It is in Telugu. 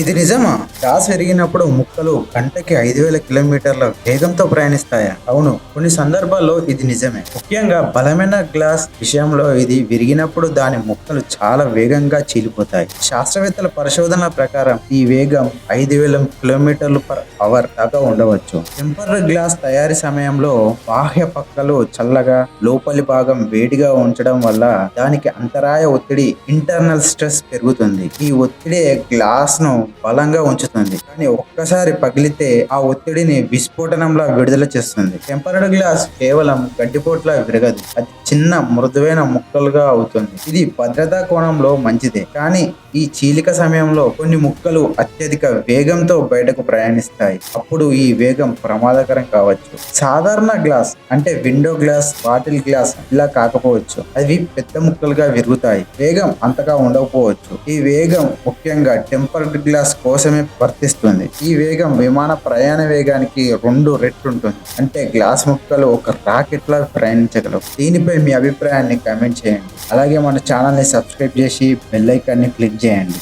ఇది నిజమా? గ్లాస్ పెరిగినప్పుడు ముక్కలు గంటకి ఐదు వేల కిలోమీటర్ల వేగంతో ప్రయాణిస్తాయా? అవును కొన్ని సందర్భాల్లో ఇది నిజమే. ముఖ్యంగా బలమైన గ్లాస్ విషయంలో ఇది విరిగినప్పుడు దాని ముక్కలు చాలా వేగంగా చీలిపోతాయి. శాస్త్రవేత్తల పరిశోధనల ప్రకారం ఈ వేగం ఐదు వేల కిలోమీటర్లు పర్ అవర్ దాకా ఉండవచ్చు. టెంపర్ గ్లాస్ తయారీ సమయంలో బాహ్య పక్కలు చల్లగా లోపలి భాగం వేడిగా ఉంచడం వల్ల దానికి అంతరాయ ఒత్తిడి ఇంటర్నల్ స్ట్రెస్ పెరుగుతుంది. ఈ ఒత్తిడి గ్లాస్ను బలంగా ఉంచుతుంది. కానీ ఒక్కసారి పగిలితే ఆ ఒత్తిడిని విస్ఫోటనంలా విడుదల చేస్తుంది. టెంపర్డ్ గ్లాస్ కేవలం గడ్డిపోట్లా విరగదు. అది చిన్న మృదువైన ముక్కలుగా అవుతుంది. ఇది భద్రతా కోణంలో మంచిదే. కానీ ఈ చీలిక సమయంలో కొన్ని ముక్కలు అత్యధిక వేగంతో బయటకు ప్రయాణిస్తాయి. అప్పుడు ఈ వేగం ప్రమాదకరం కావచ్చు. సాధారణ గ్లాస్ అంటే విండో గ్లాస్ బాటిల్ గ్లాస్ ఇలా కాకపోవచ్చు. అవి పెద్ద ముక్కలుగా విరుగుతాయి. వేగం అంతగా ఉండకపోవచ్చు. ఈ వేగం ముఖ్యంగా టెంపర్డ్ గ్లాస్ కోసమే వర్తిస్తుంది. ఈ వేగం విమాన ప్రయాణ వేగానికి రెండు రెట్లు ఉంటుంది అంటే గ్లాస్ ముక్కలు ఒక రాకెట్ లా ప్రయాణించగలవు. దీనిపై మీ అభిప్రాయాన్ని కామెంట్ చేయండి. అలాగే మన ఛానల్ని సబ్స్క్రైబ్ చేసి బెల్ ఐకాన్ని క్లిక్ చేయండి.